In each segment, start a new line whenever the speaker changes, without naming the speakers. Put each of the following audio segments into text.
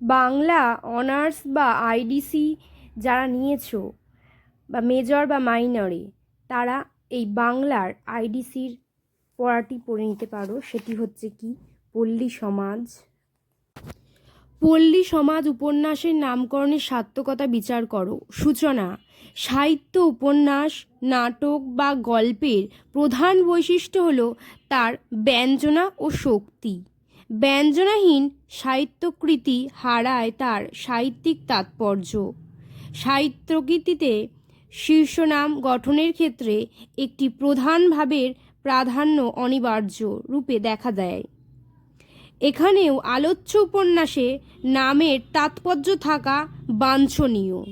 Bangla, honours বা IDC যারা নিয়েছো, বা মেজর বা মাইনরে, তারা এই বাংলার আইডিসির পড়াটি পড়ে নিতে পারো। সেটি হচ্ছে কি? পল্লী সমাজ। পল্লী সমাজ উপন্যাসের নামকরণের সার্থকতা বিচার করো। সূচনা, সাহিত্য উপন্যাস, নাটক বা গল্পের প্রধান বৈশিষ্ট্য হলো তার ব্যঞ্জনা ও শক্তি। ব্যঞ্জনাহীন সাহিত্যকৃতি হারায় তার সাহিত্যিক তাৎপর্য। সাহিত্যকৃতিতে শীর্ষনাম গঠনের ক্ষেত্রে একটি প্রধান ভাবের প্রাধান্য অনিবার্য রূপে দেখা দেয়। এখানেও আলোচ্য উপন্যাসে নামের তাৎপর্য থাকা বাঞ্ছনীয়।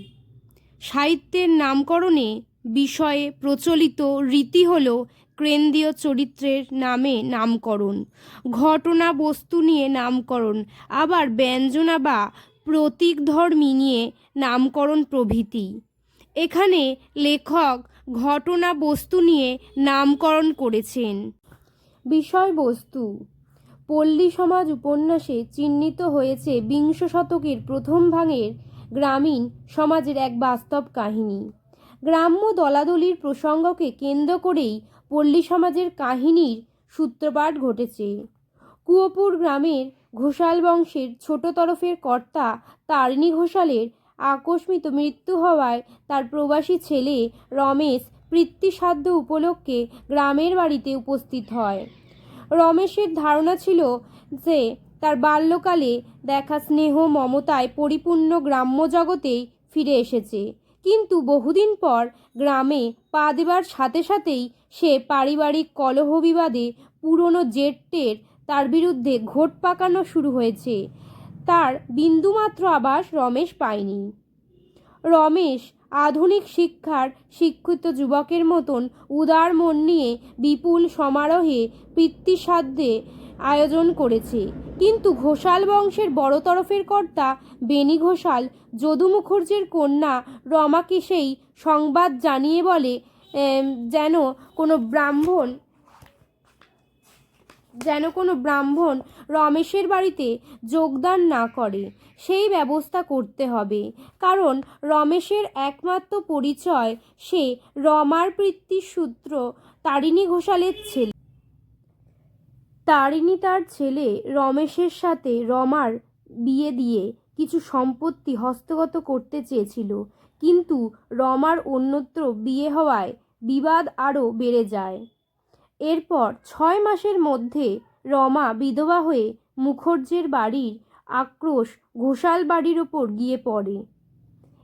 সাহিত্যের নামকরণে বিষয়ে প্রচলিত রীতি হল কেন্দ্রীয় চরিত্রের নামে নামকরণ ঘটনা বস্তু নিয়ে নামকরণ, আবার ব্যঞ্জনা বা প্রতীকধর্মী নিয়ে নামকরণ প্রভৃতি। এখানে লেখক ঘটনা বস্তু নিয়ে নামকরণ করেছেন। বিষয়বস্তু, পল্লী সমাজ উপন্যাসে চিহ্নিত হয়েছে বিংশ শতকের প্রথম ভাগের গ্রামীণ সমাজের এক বাস্তব কাহিনী। গ্রাম্য দলাদলির প্রসঙ্গকে কেন্দ্র করেই পল্লী সমাজের কাহিনীর সূত্রপাত ঘটেছে। কুয়োপুর গ্রামের ঘোষাল বংশের ছোট তরফের কর্তা তারিণী ঘোষালের আকস্মিত মৃত্যু হওয়ায় তার প্রবাসী ছেলে রমেশ পিতৃসাধ্য উপলক্ষে গ্রামের বাড়িতে উপস্থিত হয়। রমেশের ধারণা ছিল যে তার বাল্যকালে দেখা স্নেহ, মমতায় পরিপূর্ণ গ্রাম্য জগতেই ফিরে এসেছে। কিন্তু বহুদিন পর গ্রামে পা দেবার সাথে সাথেই সে পারিবারিক কলহ বিবাদে পুরনো জেটটের তার বিরুদ্ধে ঘোট পাকানো শুরু হয়েছে। তার বিন্দুমাত্র আবাস রমেশ পায়নি। রমেশ আধুনিক শিক্ষার শিক্ষিত যুবকের মতন উদার মন নিয়ে বিপুল সমারোহে পিতৃসাধ্যে আয়োজন করেছে। কিন্তু ঘোষাল বংশের বড় তরফের কর্তা বেনি ঘোষাল, যদু মুখর্জির কন্যা রমাকে সেই সংবাদ জানিয়ে বলে যেন কোনো ব্রাহ্মণ যেন কোনো ব্রাহ্মণ রমেশের বাড়িতে যোগদান না করে, সেই ব্যবস্থা করতে হবে। কারণ রমেশের একমাত্র পরিচয় সে রমার সূত্র তারিণী ঘোষালের ছেলে। তারিণী তার ছেলে রমেশের সাথে রমার বিয়ে দিয়ে কিছু সম্পত্তি হস্তগত করতে চেয়েছিল। কিন্তু রমার অন্যত্র বিয়ে হওয়ায় বিবাদ আরও বেড়ে যায়। এরপর ছয় মাসের মধ্যে রমা বিধবা হয়ে মুখর্জির বাড়ির আক্রোশ ঘোষাল বাড়ির ওপর গিয়ে পড়ে।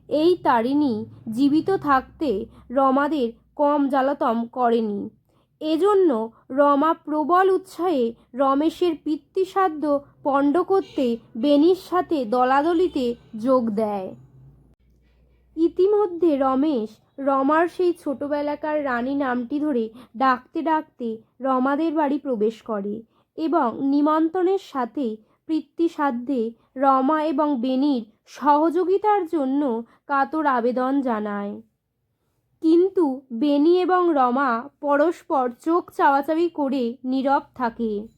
এই তারিণী জীবিত থাকতে রমাদের কম জ্বালাতম করেনি। এজন্য রমা প্রবল উৎসাহে রমেশের পিতৃসাধ্য পণ্ড করতে বেনির সাথে দলাদলিতে যোগ দেয়। ইতিমধ্যে রমেশ রমার সেই ছোটবেলাকার রানী নামটি ধরে ডাকতে ডাকতে রমাদের বাড়ি প্রবেশ করে এবং নিমন্ত্রণের সাথে পিতৃসাধ্যে রমা এবং বেনির সহযোগিতার জন্য কাতর আবেদন জানায়। কিন্তু বেনি এবং রমা পরস্পর চোখ চাওয়াচাওয়ি করে নীরব থাকে।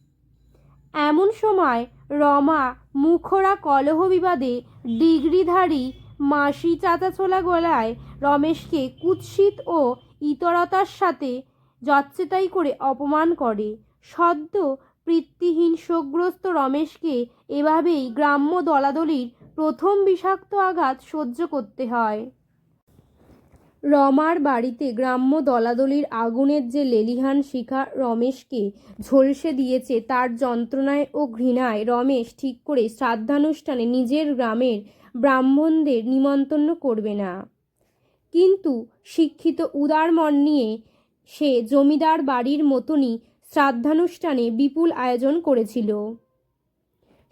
এমন সময় রমা মুখরা কলহ বিবাদে ডিগ্রিধারী মাসি চাচাছোলা গলায় রমেশকে কুৎসিত ও ইতরতার সাথে যচ্ছেতাই করে অপমান করে। সদ্য পৃত্তিহীন শোকগ্রস্ত রমেশকে এভাবেই গ্রাম্য দলাদলির প্রথম বিষাক্ত আঘাত সহ্য করতে হয়। রমার বাড়িতে গ্রাম্য দলাদলির আগুনের যে লেলিহান শিখা রমেশকে ঝলসে দিয়েছে, তার যন্ত্রণায় ও ঘৃণায় রমেশ ঠিক করে শ্রাদ্ধানুষ্ঠানে নিজের গ্রামের ব্রাহ্মণদের নিমন্ত্রণ করবে না। কিন্তু শিক্ষিত উদার মন নিয়ে সে জমিদার বাড়ির মতনই শ্রাদ্ধানুষ্ঠানে বিপুল আয়োজন করেছিল।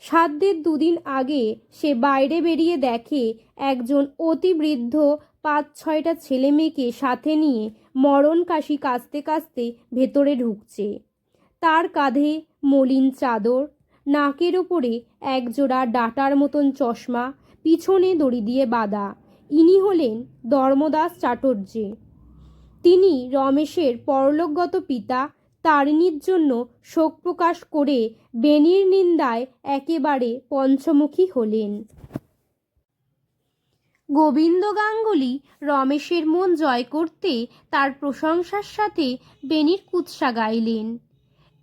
সাধ্যের দুদিন আগে সে বাইরে বেরিয়ে দেখে একজন অতি বৃদ্ধ পাঁচ ছয়টা ছেলে মেয়েকে সাথে নিয়ে মরণ কাশি কাঁচতে কাঁচতে ভেতরে ঢুকছে। তার কাঁধে মলিন চাদর, নাকের ওপরে একজোড়া ডাটার মতন চশমা পিছনে দড়ি দিয়ে বাঁধা। ইনি হলেন ধর্মদাস চাটুর্যে তিনি রমেশের পরলোকগত পিতা, তারিণীর জন্য শোক প্রকাশ করে বেনির নিন্দায় একেবারে পঞ্চমুখী হলেন। গোবিন্দ গাঙ্গুলি রমেশের মন জয় করতে তার প্রশংসার সাথে বেনির কুৎসা গাইলেন।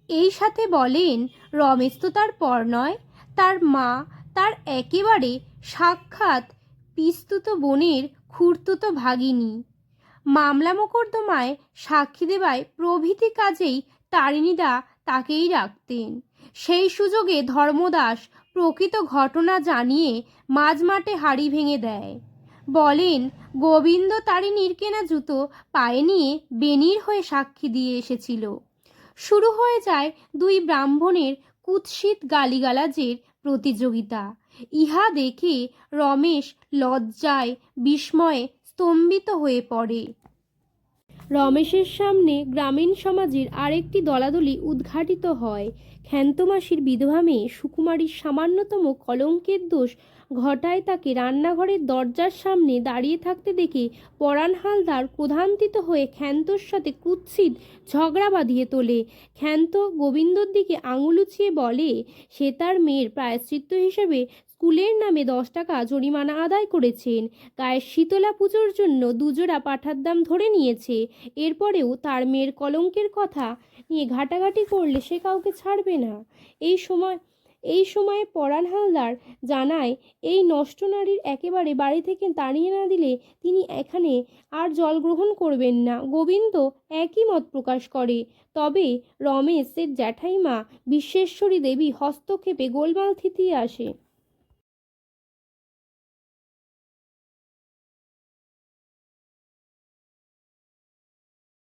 এই সাথে বলেন, রমেশ তো তার পর নয়, তার মা তার একেবারে সাক্ষাৎ পিস্তুত বোনের খুঁড়তুতো ভাগিনী। মামলা মোকদ্দমায় সাক্ষী দেওয়ায় প্রভৃতি কাজেই তারিণীদা তাকেই রাখতেন। সেই সুযোগে ধর্মদাস প্রকৃত ঘটনা জানিয়ে মাঝমাঠে হাড়ি ভেঙে দেয়। বলেন, গোবিন্দ তারিণীর কেনা জুতো পায়ে নিয়ে বেনির হয়ে সাক্ষী দিয়ে এসেছিল। শুরু হয়ে যায় দুই ব্রাহ্মণের কুৎসিত গালিগালাজের প্রতিযোগিতা। ইহা দেখে রমেশ লজ্জায়, বিস্ময়ে স্তম্ভিত হয়ে পড়ে। রমেশের সামনে গ্রামীণ সমাজের আরেকটি দলাদলি উদ্ঘাটিত হয়। ক্ষান্তমাসির বিধবা মেয়ে সুকুমারীর সামান্যতম কলঙ্কের দোষ ঘটায় তাকে রান্নাঘরের দরজার সামনে দাঁড়িয়ে থাকতে দেখে পরাণ হালদার ক্রধান্বিত হয়ে ক্ষান্তর সাথে কুৎসিত ঝগড়া বাঁধিয়ে তোলে। ক্ষান্ত গোবিন্দর দিকে আঙুল উঁচিয়ে বলে, সে তার মেয়ের প্রায়শ্চিত্ত হিসেবে স্কুলের নামে দশ টাকা জরিমানা আদায় করেছেন। গায়ের শীতলা পুজোর জন্য দুজোড়া পাঠার দাম ধরে নিয়েছে। এরপরেও তার মেয়ের কলঙ্কের কথা নিয়ে ঘাটাঘাটি করলে সে কাউকে ছাড়বে না। এই সময়, এই সময়ে পরাণ হালদার জানায়, এই নষ্ট নারীর একেবারে বাড়ি থেকে তাড়িয়ে না দিলে তিনি এখানে আর জল গ্রহণ করবেন না। গোবিন্দ একই মত প্রকাশ করে। তবে রমেশের জ্যাঠাইমা, বিশ্বেশ্বরী দেবী হস্তক্ষেপে গোলমাল থিতিয়ে আসে।